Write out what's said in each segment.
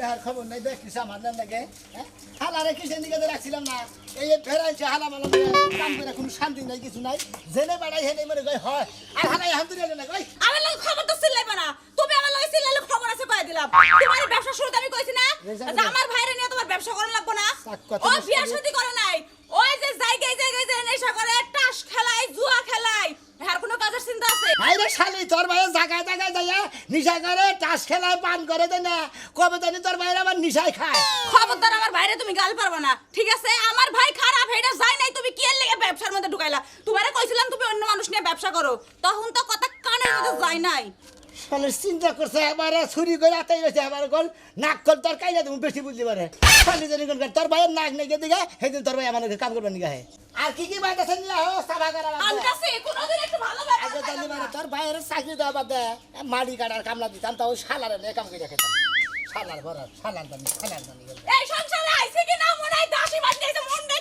আর খবর নাই দেখিস আমার লাগে হ্যাঁ? হালারে কিসের দিকে রাখছিলাম না? এই ফেরাইছে হালা মালা কাম করে কোনো শান্তি নাই কিছু নাই। জেনে বাড়াই হেনে মনে কই হয়। আর হালাই না কই আমার লগে খবর তো চিল্লাইবা না তুমি আমার লগে চিল্লাইলে খবর আছে কয়ে দিলাম। তোমার ব্যবসা শুরুতে আমি কইছি না? যে আমার ভাইরে নিয়ে তোমার ব্যবসা করা লাগবে না? ও বিয়া শুনি। করে নাই। ওই যে জায়গায় জায়গায় যে নেশা করে টাস খেলায় জুয়া খেলায়। আর কোনো কাজের চিন্তা আছে? আইরে শালি তোর ভাই জায়গায় জায়গায় যাইয়া নিশা করে টাস খেলায় পান করে দেয় না। কবে জানি তোর ভাইয়ের আবার নিশায় খায়। খবরদার আমার ভাইরে তুমি গাল পারবা না ঠিক আছে? আমার ভাই খারাপ এটা যাই নাই তুমি কি এর লেগে ব্যবসার মধ্যে ঢুকাইলা? তোমারে কইছিলাম তুমি অন্য মানুষ নিয়ে ব্যবসা করো তখন তো কথা কানের মধ্যে যায় নাই। শালি চিন্তা করছে এবারে ছুরি করে আতাই রয়েছে এবারে কল নাক কল তোর কাইলে তুমি বেশি বুঝতে পারে শালি জানি কোন তোর ভাইয়ের নাক নেই দিকে সেদিন তোর ভাই আমাকে কাম করবেন নিগা হে আর কি কি বাইতে আছে। নিয়া হো সাফা করা আগে জানি মানে তোর ভাইয়ের চাকরি দেওয়া বাদ দে মাটি কাটার কামলা দিতাম তা ওই শালারে নিয়ে কাম করে খেতাম। শালার ভরার শালার জানি শালার জানি এই সংসারে আইছে কি না মনে হয় দাসী বাদ মন নাই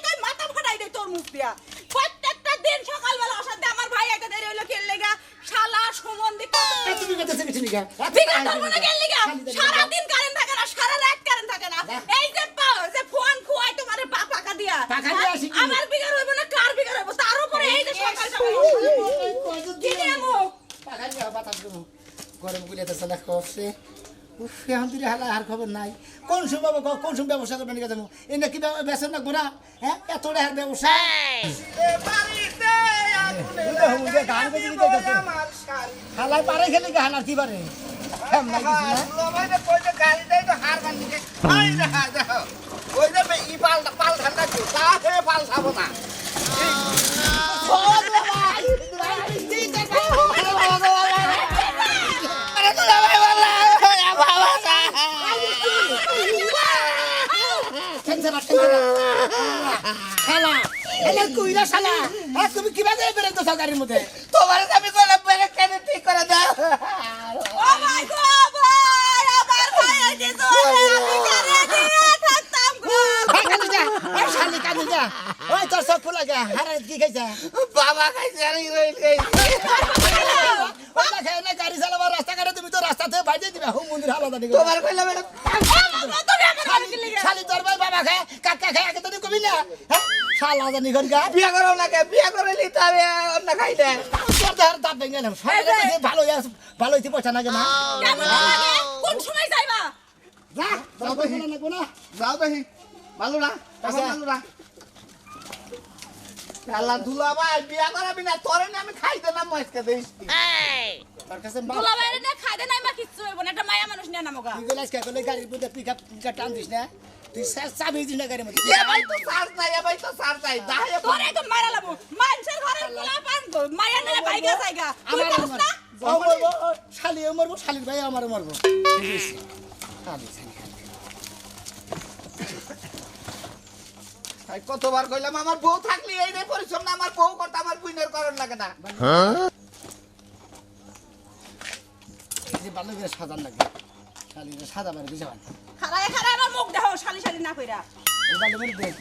দেয় তোর মুখ দিয়া। প্রত্যেকটা দিন সকালবেলা অসাধ্যে আমার ভাই একটা দেরি হইল খেল লেগা শালা লেগা সারা দিন কারেন্ট থাকে না সারা রাত কারেন্ট থাকে না। এই যে যে ফোন খুয়াই তোমারে পা পাকা দিয়া। পাকা দিয়া? আমার বিগার হইব না কার বিগার হইব? তার উপরে এই যে সকাল সকাল কি নিয়ে মুখ গরম চালা করছে উফ এখন তুই হালা আর খবর নাই। কোন সময় কোন সময় ব্যবসা করবেন যাব এই নাকি বেসন না গোনা হ্যাঁ? এত টাকার ব্যবসা। হালাই পারে খেলে কি হালার কি পারে? হ্যাঁ নাই কিছু না? এলা কইরা শালা। আর তুমি কীভাবে বেরে তো গাড়ির মধ্যে? তোমার আমি কইলাম বেরে কেন ঠিক করে দাও। ও মাই গড ভাই আমার ভাই এই যে আমি কারে দিয়ে থাকতাম গো? ওই শালি কাঁদে যা। ওই তোর সব ফুলা গা হারে কি খাইছা? বাবা খাইছে আর রইল না খাই না গাড়ি চালাবার রাস্তা কাটে তুমি তো রাস্তা থেকে বাইরে দিবে। হুম মন্দির হালা তোমার কইলাম এটা তুমি আমার ভাই কি লিগা শালি তোর ভাই বাবা খায় কাকা খায় আগে তো কবি না। হ্যাঁ? শালা জানি ঘর গা। বিয়া করো না কে? বিয়া করে লিতে হবে অন্য খাইলে তোর দেহার দাঁত ভেঙে গেলাম সবাই ভালো ভালো হইতে পয়সা না কেমন লাগে? কোন সময় যাইবা? যা যাও তো না। কোনা যাও দেখি। ভালো না। ভালো না আল্লাহ দুলা ভাই বিয়া করাবি না? তোরে না আমি খাইতে না মজকে দেই তোর কাছে দুলা বাইরে না খাইতে নাই মা কিচ্ছু হইব না। একটা মায়া মানুষ নিয়ে নামোগা তুই গেলাস কে গেলে গাড়ির মধ্যে পিক আপ পিক টান দিস না? তুই সা- চাবি দিস না মধ্যে। এ ভাই তো সার নাই এ ভাই তো সার নাই দাহে তোরে একদম মারা লাবো মানুষের ঘরে পোলা পান গো মায়া নিয়ে বাইকে যাইগা তুই আমার পারছ না? ও মরবো শালির ভাই আমারও মরবো। শালি, শালি, শালি। ভাই কতবার কইলাম আমার বউ থাকলে এই রে পরিশ্রম না আমার বউ করতে আমার বুইনের করণ লাগে না। এই যে ভালো করে সাজান লাগে শালিরে সাজা পারে বুঝে খারায় খারায় আমার মুখ দেখো শালি শালি না কইরা। এই ভালো করে দেখ।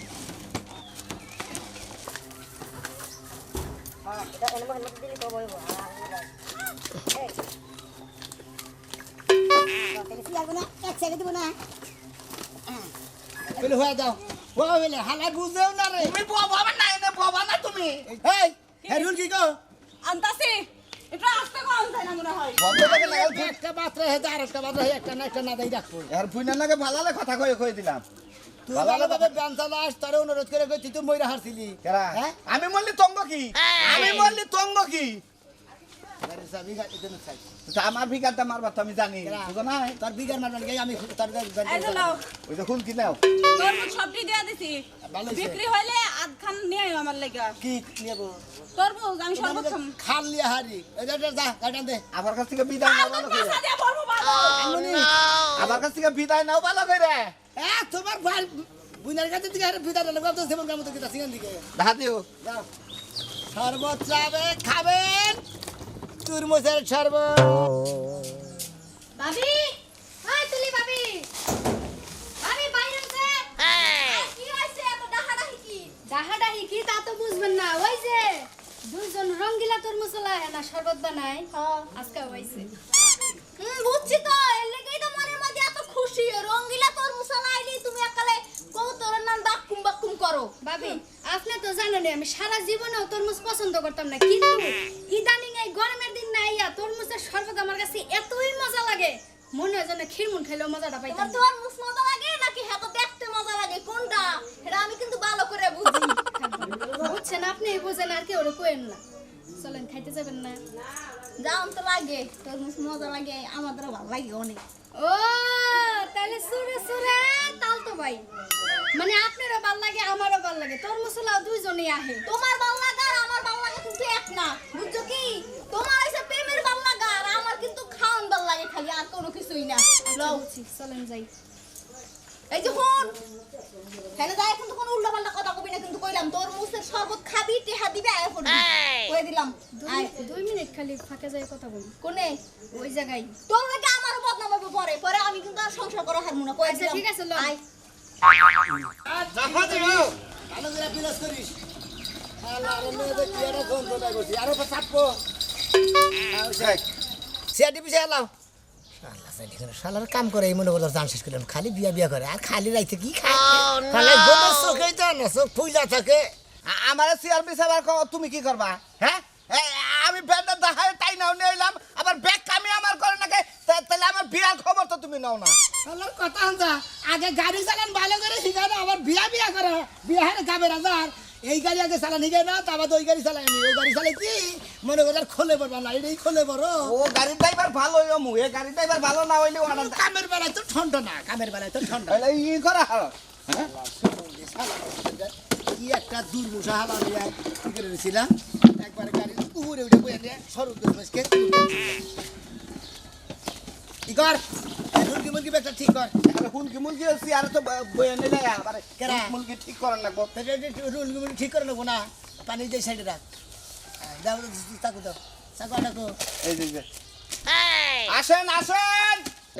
বলে হয়ে দাও ও বলে হালা বুঝেও না রে। তুমি বাবা না এনে বাবা না তুমি। এই হেরুল কি গো আনতাছি। একটু আস্তে কম যায় না মনে হয়? একটা আর একটা একটা না একটা না দেই রাখব আর ভালালে কথা কই কই দিলাম। হ্যাঁ? আমি বললি তঙ্গ কি? আমি বললি তঙ্গ কি? আরে সাবি গাড়ি দেন চাই তা আমার মারবা তো আমি জানি বুঝো না? তোর বিঘার মারবার গিয়ে আমি তোর এই যে নাও। ওই যে কি নাও। তরমুজ সবটি দিয়া দিছি। ভালো বিক্রি হইলে আধখান নিয়ে আইও আমার লাগা। কি নেব তরমুজ আমি শরবত খাম খাল লিয়া হারি এই যা গাড়ি দে। আমার কাছ থেকে বিদায় নাও ভালো করে। আমার কাছ থেকে বিদায় নাও ভালো করে। এ তোমার ভাই বুনার কাছে দিকে আরে বিদার লাগা তো সেমন কাম তো কিতা সিঙ্গান দিকে দেখা দিও যাও। শরবত চাবে খাবেন তুরমুজের শরবত। ভাবি হাই তুলি ভাবি। ডাহাডাহি কি তা তো বুঝবেন না। ওই যে দুজন রঙ্গিলা তোর মশলা না শরবত বানায়? হ্যাঁ। আজকে হইছে। বুঝছি তো। এর লেগেই তো মনের মধ্যে এত খুশি। রঙ্গিলা তোর মশলা তুমি একালে কও নাম বাক্কুম বাক্কুম করো। ভাবি আপনি তো জানেন আমি সারা জীবনেও তরমুজ পছন্দ করতাম না। কিন্তু ইদানিং এই গরমের দিন না ইয়া তরমুজের শরবত আমার কাছে এতই মজা লাগে। মনে হয় যেন খিরমুন খেলেও মজাটা পাইতাম তোর মজা লাগে নাকি? হ্যাঁ লাগে কোনটা? এটা আমি কিন্তু ভালো করে বুঝি। বুঝছেন আপনি বুঝেন আর কেউ কোয়েন না। চলেন খাইতে যাবেন না। দাম তো লাগে তরমুজ মজা লাগে আমাদেরও ভালো লাগে অনেক। ও তাহলে সুরে সুরে তাল তো ভাই। মানে আপনারও ভালো লাগে আমারও ভালো লাগে। তরমুজলাও দুইজনেই আহে। তোমার ভালো লাগা আর আমার ভালো লাগা কিন্তু এক না বুঝছ কি? তোমার হইছে প্রেমের ভালো লাগা আর আমার কিন্তু খাওয়ান ভালো লাগে খালি আর কোনো কিছুই না। আচ্ছা, চলেন যাই। এই যে হন হ্যাঁ যাই কিন্তু কোনো উল্টা পাল্টা কথা কবি না কিন্তু কইলাম তোর মুসের শরবত খাবি টেহা দিবে আয় করবি কই দিলাম দুই মিনিট খালি ফাঁকে যাই কথা বলি। কোনে? ওই জায়গায়। তোর লাগে আমার বদনাম হবে পরে পরে আমি কিন্তু আর সংসার করা হারমু না কই আচ্ছা, দিলাম। ঠিক আছে, লও। আয়। ভালো করে বিলাস করিস। আর আরও সাইড এখানে শালার কাম করে এই মনে করল জান শেষ করলাম খালি বিয়া বিয়া করে আর খালি রাইতে কি খায়? খালি গোদের চোখেই তো না চোখ ফুইলা থাকে। আমারে চেয়ার বিছাবার ক তুমি কি করবা হ্যাঁ? এ, আমি ব্যান্ডের দেখায় তাই নাও নিলাম আবার ব্যাগ কামি আমার করে নাকি তাহলে আমার বিয়ার খবর তো তুমি নাও না। শালার কথা আগে গাড়ি চালান ভালো করে শিখানো আবার বিয়া বিয়া করে বিয়া হলে গাবে রাজার এই গাড়ি আগে চালান শিখে না তারপর ওই গাড়ি চালাই আমি। ওই গাড়ি চালাইছি মনে করো আর খোলে পড়বা না এটাই খোলে বড় ও গাড়ির ড্রাইভার ভালো মু। এ গাড়ির ড্রাইভার ভালো না হইলে অর্ডার কামের বেলায় তো ঠন্ড না কামের বেলায় তো ঠন্ড। তাহলে ই করা হারো কি একটা দুর্মুষা হালা নিয়ে কি করে রেছিলাম? একবার গাড়ি উপরে উঠে বয়ে নিয়ে সরু করে কি কর? মুরগি মুরগি ঠিক কর। আরে হুলকি মুলকি চেয়ার তো বয়ে নিলে আবার। কেরা? মুলকি ঠিক করার লাগবো। রুল মুরগি ঠিক না পানি দিয়ে সাইডে রাখ। দাও দাও আটাকু এই যে, যে। আসেন আসেন!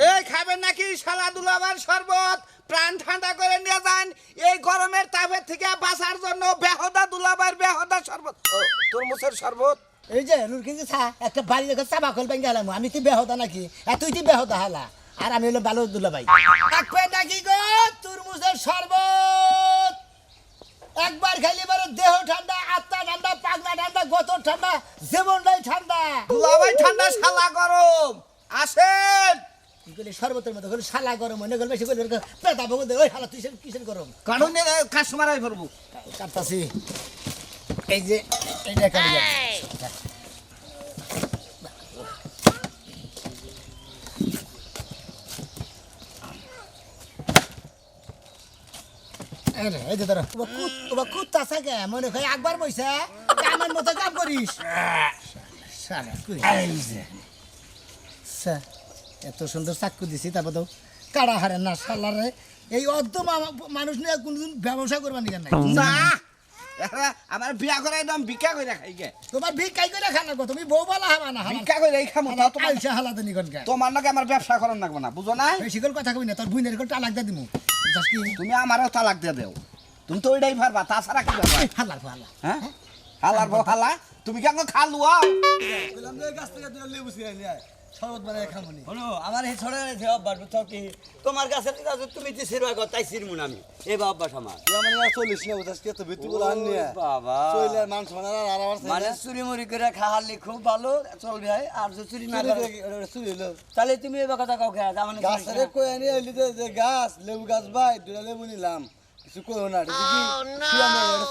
এই খাবেন নাকি শালা দুলাবার শরবত? প্রাণ ঠান্ডা করে নিয়ে যান। এই গরমের তাপের থেকে বাঁচার জন্য বেহদা দুলাবার বেহদা শরবত। তরমুজের শরবত? এই যে রুল কিন্তু একটা বাড়ি রেখে চাবা খোল ব্যাঙ্গে হালাম আমি তুই বেহদা নাকি? আর তুই তুই বেহদা হালা। আর আমি হলো বালো দুলা ভাই নাকি গো তুরমুজের শরবত? একবার খাইলে এবারে দেহ ঠান্ডা আত্মা ঠান্ডা পাগলা ঠান্ডা গত ঠান্ডা জীবনটাই ঠান্ডা। দুলাভাই ঠান্ডা শালা গরম। আসেন। শরবতের মতো করলে শালা গরম মনে করলে বেশি বগুন ওই শালা তুই কিসের গরম? কারণ কাস্টমার আই পড়ব কাটতাছি। এই যে এইটা কাটি এই যে তোরা ওবা কুত্তা থাকে মনে হয় একবার বইছে কামের মতো কাম করিস। শালা, কই? স্যার, এত সুন্দর চাকু দিছি তারপর তো কাড়া হারে না শালারে এই অর্ধ মানুষ নিয়ে কোনদিন ব্যবসা করবার নিকেন নাই। না। আমার বিয়া করে একদম ভিক্ষা করে খাই গে। তোমার ভিক্ষাই করে খানা গো তুমি বউ বলা হবা না ভিক্ষা করে এই খামো তাও তোমার হালাতে নিকন কে তোমার নাকি আমার ব্যবসা করার লাগবে না বুঝো না বেশি করে কথা কবি না তোর বুইনের করে টালাক দে দিমু। তুমি আমারও তালাক দিয়ে দেও। তুমি তো ওইটাই পারবা তাছাড়া কি ব্যাপার? হালার হালা হ্যাঁ? হালার হালা তুমি কেন খালুয়া গাছ থেকে তুই লেবু শরবত বানায় খামুনি শোনো আমার এই ছড়ে রয়েছে অভ্যাস বুঝছ কি? তোমার কাছে আছে তুমি যে সিরবা কর তাই সিরমুন আমি। এই বা অভ্যাস আমার। মানে চল্লিশ না বুঝাস কি? তো ভিত্তি বলে আন নিয়ে। ও বাবা। চইলে মান সমান আর আমার মানে চুরি মুড়ি করে খাহারলি খুব ভালো চলবে হয় আর যদি চুরি না করে চুরি হলো। তাহলে তুমি এই কথা কাউ খেয়া আমার গাছের কই আনি এলি যে গাছ লেবু গাছ ভাই দুটা লেবু নিলাম। এটা এটা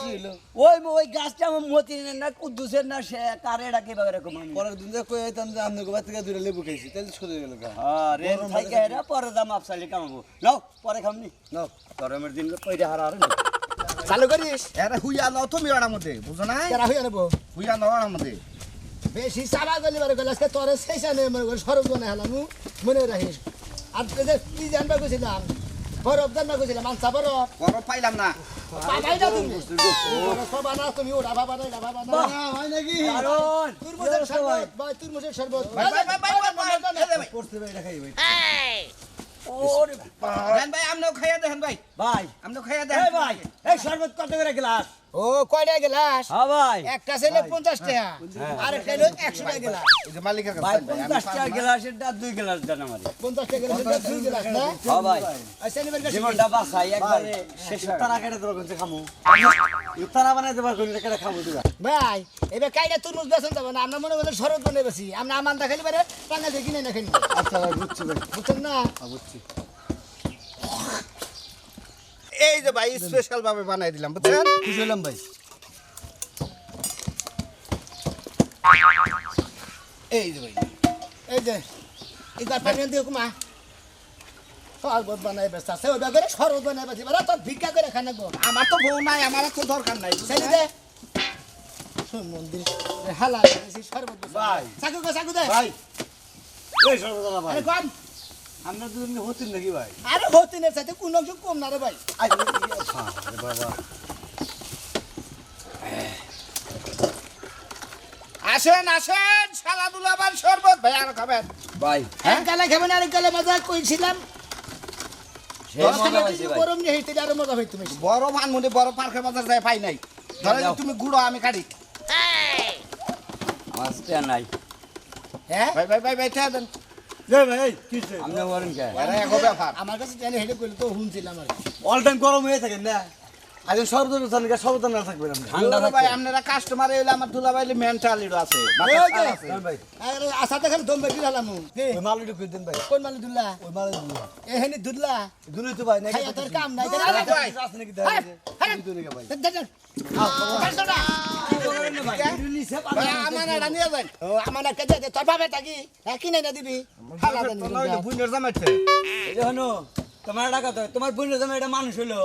হলো ওই ওই গাছটা আমার মতি না কুদ্দুসের না সে কারে ডাকে বা এরকম আমি? পরের দিন যে কই আইতাম যে আপনি গোবা থেকে দুটা লেবু খাইছি তাহলে সরে গেল গা। আরে থাকে এরা পরে দাম আপসালি কামাবো। নাও পরে খামনি। নাও গরমের দিন কইরা হারা হারে চালু করিস। এরা হুইয়া নাও তুমি ওর মধ্যে বুঝো না কেরা হইয়া নেব। হুইয়া নাও ওর মধ্যে। বেশি চাবা গলি বারে গেলে আজকে তোরে শেষা নেই মনে করে সরব বানায় হালামু মনে রাখিস। আর কি জানবা গেছিলাম বরফ না গেছিলাম আনসা বরফ। বড় পাইলাম না। পাবাই না তুমি। বরফ পাবা না তুমি ওটা ভাবা না এটা ভাবা না হয় নাকি? কারণ তুরমুজের শরবত ভাই তুরমুজের শরবত। ভাই, ভাই, খাইয়া দেখেন ভাই। ভাই। আমি খাইয়া দেখেন ভাই এই শরবত কত করে গ্লাস? ও কয়টা গেলাস? হ্যাঁ ভাই। একটা ছেলে টাকা আর একটা হলো একশো টাকা গেলাস। এই যে মালিকের কাছে ভাই টাকা দা দুই গ্লাস দেন আমার। পঞ্চাশ টাকা গেলাস দুই গেলাস না? হ্যাঁ ভাই। আচ্ছা নিবার জীবনটা বাঁচাই একবারে শেষ তারা কেটে দেবো কিন্তু খামু। তারা বানাই দেবো কেটে খামু দিবা। ভাই এবার কাইটা তরমুজ বেসন যাব না আমরা মনে করেন শরৎ বনে বেশি। আমরা আমান দেখালি পারে টাঙ্গা দিয়ে কিনে না খেলি আচ্ছা ভাই বুঝছি ভাই। বুঝছেন না? হ্যাঁ, বুঝছি। এই যে ভাই স্পেশাল ভাবে বানাই দিলাম বুঝছেন? খুশি হলাম ভাই? এই যে ভাই এই যে এবার পানি দিয়ে কুমা। শরবত বানাই বেসা সে ওইবার করে শরবত বানাই বেশি এবার তোর ভিক্ষা করে খানা গো। আমার তো বউ নাই আমার তো দরকার নাই ছেলে দে মন্দির হালা বেশি শরবত ভাই। চাকু গো চাকু দে। ভাই। এই সর্বদানা ভাই। কম। আমরা দুজন হতেন নাকি ভাই? আরে হতিনের সাথে কোনো কিছু কম না রে ভাই। আজ বাবা। আসেন আসেন শালা দুলাবার শরবত। ভাই আর খাবেন। ভাই এক গালে খাবেন আরেক গালে মজা কইছিলাম। মজা গরম নিয়ে হইতে আরও মজা হইতে তুমি বড় মানমুনি বড় পার্কের বাজার যায় পাই নাই। ধরে তুমি গুড়ো আমি কাটি মাছটা নাই। হ্যাঁ? ভাই ভাই ভাই ভাই ঠেয়া দেন। ভাই আমার কাছে জানি হেঁটে কইলে তো শুনছিলাম আর। অল টাইম গরম হয়ে থাকেন না? আজ সর্বদানা থাকেন সর্বদানা থাকবেন ঠান্ডা দুলা ভাই আপনারা কাস্টমার এলে আমার দুলা ভাই মেন্টালিটি আছে। তার ভাই। আরে আসাতে খালি দম হলাম কে? ওই মালুটা কই দেন ভাই? কোন মালি দুল্লা ওই মাল দিন এহেনি দুল্লা দুলই তো ভাই নাকি তোর কাম নাই। আরে ভাই, আছে নাকি হ্যাঁ, হ্যাঁ। ভাই। তোরা। ভাই, তো তোমার টাকা তো এটা মানুষ হলো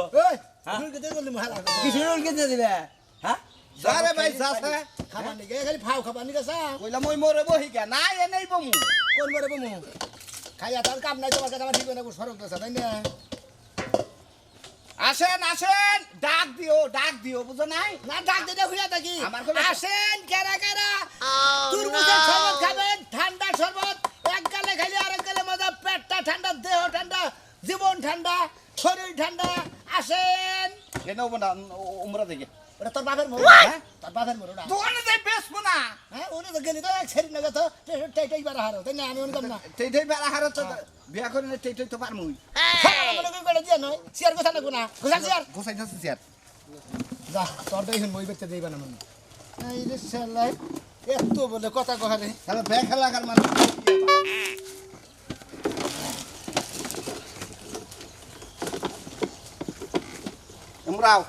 রোল কিনতে দিবে ভাই যাচ্ছে খাবার খালি ফাও খাবার নিকে সা ওই মোরে বহি কে না এ নেই বমু কোন খাইয়া তোর কাম নাই, তোমার কাছে ঠিক না সরক দেশা তাই না? আসেন আসেন। ডাক দিও ডাক দিও বুঝো নাই? না ডাক দিলে হইয়া থাকি। আসেন কেরা কেরা? তুরমুজের শরবত খাবেন ঠান্ডা শরবত। এক গালে খালি আরেক গালে মজা পেটটা ঠান্ডা দেহ ঠান্ডা জীবন ঠান্ডা শরীর ঠান্ডা। আসেন। কেন না উমরা দেখে। ওটা তোর বাপের মোড় হ্যাঁ? তোর বাপের মোড় ওটা। দোকানে যাই বেসবো না। হ্যাঁ উনি তো গেলি তো এক সেরি নাগে তো টাইটাই বাড়া হারো তাই না আমি উনি না। টেইটাই বেড়া হারে তো বিয়া করে না টেইটাই তো পারমুই হ্যাঁ মনে করি করে দিয়া নয়। চেয়ার গোছা না। গুনা গোছা চেয়ার। গোসাই যাচ্ছে চেয়ার। যা তোর তো এখন মই বেচতে দেইবা না মনে। এই রে শালাই এত বলে কথা কহারে তাহলে বে খেলা কার মানে উমরাও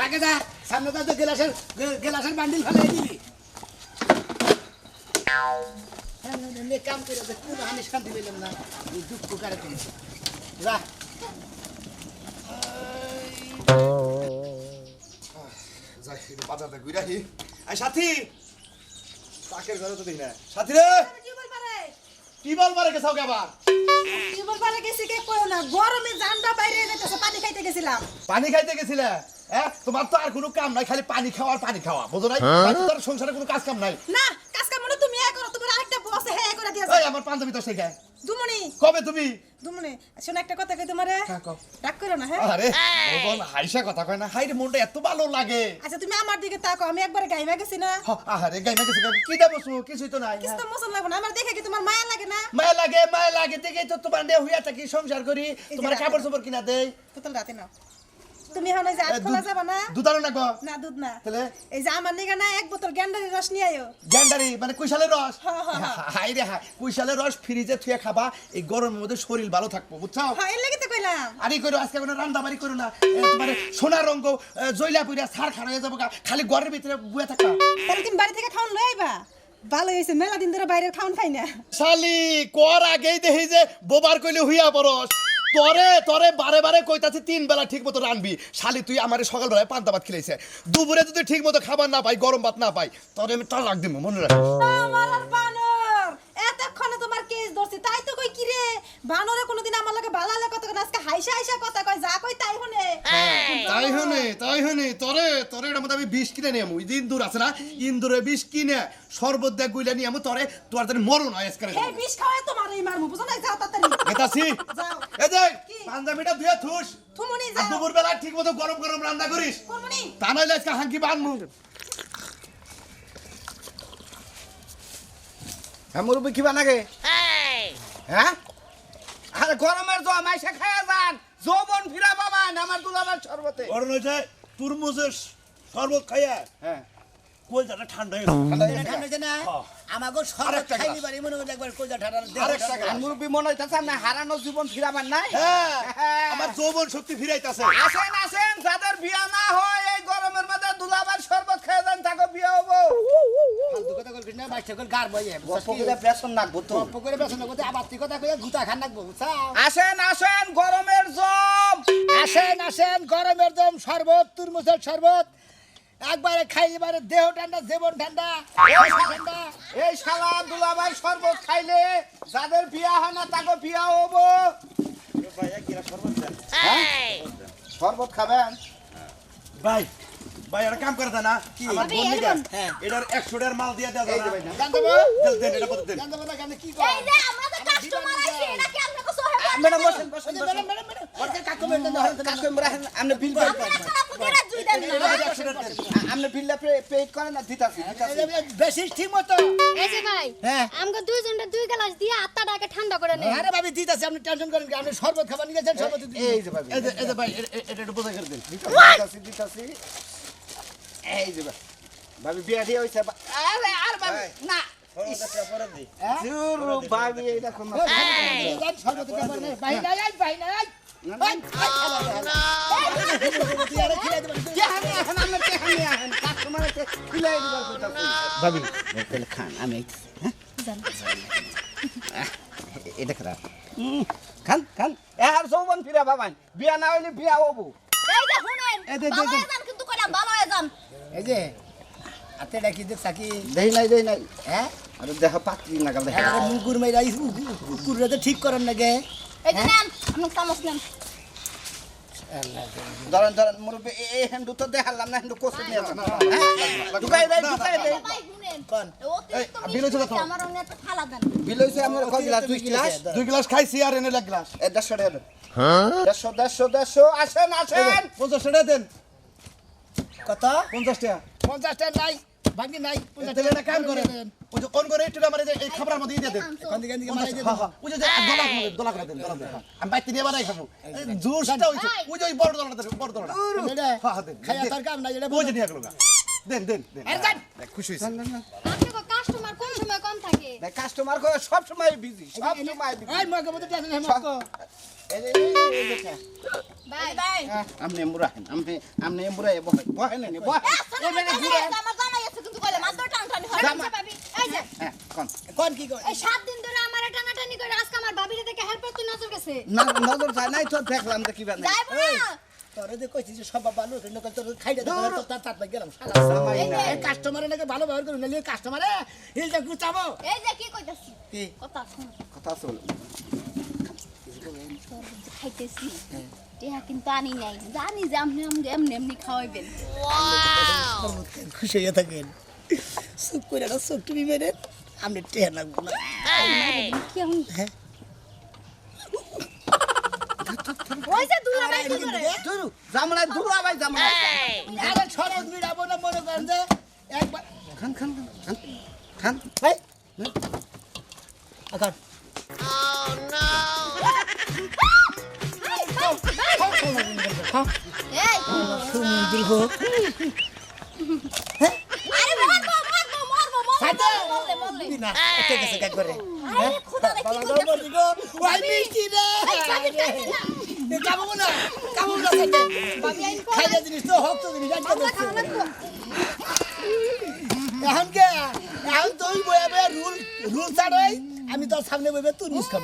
যাকে যা সামনে তো গেলাসের গেলাসের বান্ডিল ফেলে দিবি। হ্যাঁ, কাম করে কোনো হানি শান্তি পেলাম না। দুঃখ কারে যা। বাজারটা ঘুরে আসি আই সাথী! তাকের ঘরে তো দেখি না। সাথী রে! গেছাও আবার? গেছি কে কইও না? গরমে জানটা বাইরে পানি খাইতে গেছিলাম। পানি খাইতে গেছিলে? হ্যাঁ তোমার তো আর কোনো কাম নাই খালি পানি খাওয়া আর পানি খাওয়া বুঝো নাই? তোর সংসারে কোনো কাজ কাম নাই। না কাজ কাম মনে তুমি এ করো তোমার আরেকটা বউ আছে হ্যাঁ করে দিয়া এই আমার পাঞ্জাবি তো শেখায়। দুমনি। কবে তুমি? দুমনি শোনো একটা কথা কই তোমারে। হ্যাঁ, কও। করো না হ্যাঁ? আরে বল হাইসা কথা কয় না। হাইরে মনটা এত ভালো লাগে। আচ্ছা তুমি আমার দিকে তাকো আমি একবার গাইমা গেছি না। হ, আহারে গাইমা গেছে কি দেবো শু কিছুই তো নাই কিছু হ্যাঁ। তো মশন লাগবে না আমার দেখে কি তোমার মায়া লাগে না? মায়া লাগে মায়া লাগে দেখেই তো তোমার নিয়ে হইয়া থাকি সংসার করি? তোমার। কাপড় চোপড় কিনা দেই? পুতুল রাতে নাও। তুমি এখন এই যে যাবা না? দুধারো না গো। না দুধ না। তাহলে? এই যে আমার নিগা না এক বোতল গ্যান্ডারি রস নিয়ে আয়ো গ্যান্ডারি মানে কুইশালের রস? হ্যাঁ, হ্যাঁ, হ্যাঁ। হাই রে হাই কুইশালের রস ফ্রিজে থুয়ে খাবা এই গরমের মধ্যে শরীর ভালো থাকব বুঝছ? হ্যাঁ এর লাগি তো কইলাম। আরে করো আজকে কোনো রান্না বাড়ি করো না। তোমার সোনা রঙ্গ এ, জইলা পুরিয়া সার খানা হয়ে যাব। খালি ঘরের ভিতরে বুয়ে থাকা তাহলে তুমি বাড়ি থেকে খাওন লই আইবা। ভালো হয়েছে মেলা দিন ধরে বাইরে খাওন খাই না। শালি কর আগেই দেখি যে বোবার কইলে হুইয়া পরস তরে তরে, বারে বারে কইতাছি, তিন বেলা ঠিক মতো রানবি। শালি, তুই আমারে সকালবেলায় পান্তা ভাত খেলেছে দুপুরে যদি ঠিক মতো খাবার না পাই, গরম ভাত না পাই, তরে আমি রাখ দিব মনে রাখ। এতক্ষণে তোমার কেস ধরছি, তাই তো কই কি রে? বানরে কোনোদিন আমার লাগে ভালো লাগে কথা আজকে হাইসা হাইসা কথা কয়, যা তাই হনে তাই হনে তরে তরে এর মধ্যে আমি বিষ কিনে নিয়ে আমু। ইন্দুর আছে না? ইন্দুরে বিষ কিনে শরবত দেখ গুইলা নিয়ে আমু তরে তোর জানি মরণ হয় আজকে এই বিষ খাওয়াই তোমার এই মারমু বুঝো না যাও তাড়াতাড়ি। গেতাছি। যাও। এ দেখ কি? পাঞ্জাবিটা ধুয়ে থুস। থুমুনি যাও। দুপুর বেলা ঠিক মতো গরম গরম রান্না করিস। থুমুনি। তা নইলে আজকে হাঙ্কি বানমু। হ্যাঁ মুরব্বী কি বানাগে? হ্যাঁ? আরে গরমের জল মাইসে খায়া যান। যৌবন ফিরা বাবা আমার দুলাবার শরবতে বরং হয়েছে তুরমুজের শরবত খাইয়া হ্যাঁ। কলজাটা ঠান্ডা হয়ে হারানো জীবন ফিরাবার নাই? হ্যাঁ। হ্যাঁ। আমার যৌবন শক্তি ফিরাইতাছে। আসেন আসেন যাদের বিয়া না হয় এই গরমের মধ্যে দুলাবার শরবত খেয়ে যান তাকে বিয়া হব। কথা বলবি না বাইশ টাকার গার বইয়ে গল্প করে বেসন নাকবো তো। গপ্প করে বেসন করতে আবার তুই কথা কইয়া গুতা খান নাকবো বুঝছাও আসেন আসেন গরমের জম। আসেন আসেন গরমের দম শরবত তুরমুজের শরবত। একবারে খাইবারে দেহ ঠান্ডা জীবন ঠান্ডা ঠান্ডা এই শালা দুলাবার শরবত খাইলে যাদের বিয়া হয় না তাকে বিয়া হব। হ্যাঁ? শরবত খাবেন? ভাই ভাই একটা কাম করে না আমার বোন হ্যাঁ। এটার একশো টাকার মাল দিয়ে ভাই না না জান দেবো। দেন, দেন, এটা বলতে দেন। জান দেবো না কেন কি এই যে আমরা তো কাস্টমার আইছি নাকি আপনাকে সোহে ম্যাডাম বসেন বসেন ম্যাডাম ম্যাডাম ম্যাডাম কাকু তো কাকু আমরা আপনি বিল পে টাকা দেন আপনি পে করেন না দিতাছি দিতাছি। বেশি ঠিক মতো। এই যে ভাই হ্যাঁ। আমাকে দুইজনটা দুই গ্লাস দিয়ে আত্মাটাকে ঠান্ডা করে নেন। আরে ভাবি দিতেছে আপনি টেনশন করেন কি আপনি শরবত খাবার নিয়ে গেছেন শরবত এই যে ভাবি এই যে ভাই এ- এ- এটা একটু বোঝাই করে দেন। দিতাছি দিতাছি এই যে ভাই। ভাবি বিয়া দিয়ে হইছে আরে আর ভাবি না খান আমি এটা খারাপ খান খান এহার যৌবন ফিরা বাবান বিয়া না হইলে বিয়া হব এই যে শুনেন এই যে হাতে ডাকি দেখ সাকি। দেই নাই দেই নাই। হ্যাঁ? আরে দেহ পাত্রি নাগাল দেখ মুগুর তো ঠিক করেন না গে। এই যে নেন আপনি চামচ নেন। ধরেন ধরেন মুরব্বী এ- এই হ্যান্ডু তো দেখালাম না হ্যান্ডু কোসে নিয়ে যান হ্যাঁ? ঢুকাই দেয় ঢুকাই দেয় কোন? কত? আমার অন্য একটা থালা দেন। বিল আমার কয় গ্লাস? দুই গ্লাস? দুই গ্লাস খাইছি আর এনে গ্লাস। এ টাকা দেন আসেন আসেন। টাকা দেন। কত? পঞ্চাশ টাকা নাই। ভাগ্য নাই। তাহলে একটা কাম করেন। ওই যে অন করে একটু আমার এই যে এই খাবারের মধ্যে দিয়ে দেন। কোন দিকে দিকে মারাই। ওই যে যে করে দেন, করে দেন, দলা দেন। আমি বাইতে নিয়ে বানাই খাব। জুসটা হইছে ওই যে বড় দলাটা দেন, বড় দলাটা। হ্যাঁ, হ্যাঁ, দেন, খায়া তার কাম নাই এটা ওই নিয়ে গেল দেন দেন দেন। আরে যান। দেখ, খুশি কাস্টমার কোন সময় কম থাকে কাস্টমার করে সব সময় বিজি সব সময় busy। এই মগে মতো টেনশন হে মগ এই যে- এই যে- এই যে খা। ভাই ভাই হ্যাঁ, আপনি এমবুরা হেন আপনি আপনি এমবুরা বহেন বহেন নি বহেন আমার জামাই আছে কিন্তু কইলাম আর তো টানি হয় জামা। ভাবি এই যে। হ্যাঁ কোন? কোন কি কোন এই সাত দিন ধরে আমার টানাটানি করে আজকে আমার ভাবিরে দেখে হেল্প তুই নজর গেছে। না নজর যায় নাই তো দেখলাম কি বানাই যাইব না। তোরে যে কইছি যে সব বাবা লোক নকল তোর খাইতে দাও তো তার তার গেলাম শালা এই কাস্টমারে নাকি ভালো ব্যবহার করুন নালে কাস্টমারে হিলটা গুচাবো এই যে কি কইতাছি? কি? কথা শুন। কথা চল খাইতেছি। টিহা কিন্তু আনি নাই। জানি যে আপনি আমাকে এমনি এমনি খাওয়াইবেন। খুশি হয়ে থাকেন। চুপ করে চোখ টুপি মেরে। আপনি টেহে লাগবো না। ওই যে দুলা ভাই কি করে? দুরু জামলা দুরু আবাই জামলা আরে ছড়াই মিড়াবো না মনে করেন যে একবার খান খান খান খান ভাই আকার সুমন্দির হোক কামো না কামো না খাইলে জিনিস তো তো জিনিস এখন তুই বয়ে বয়ে রুল রুল আমি তোর সামনে বইবে তুই মিস খাব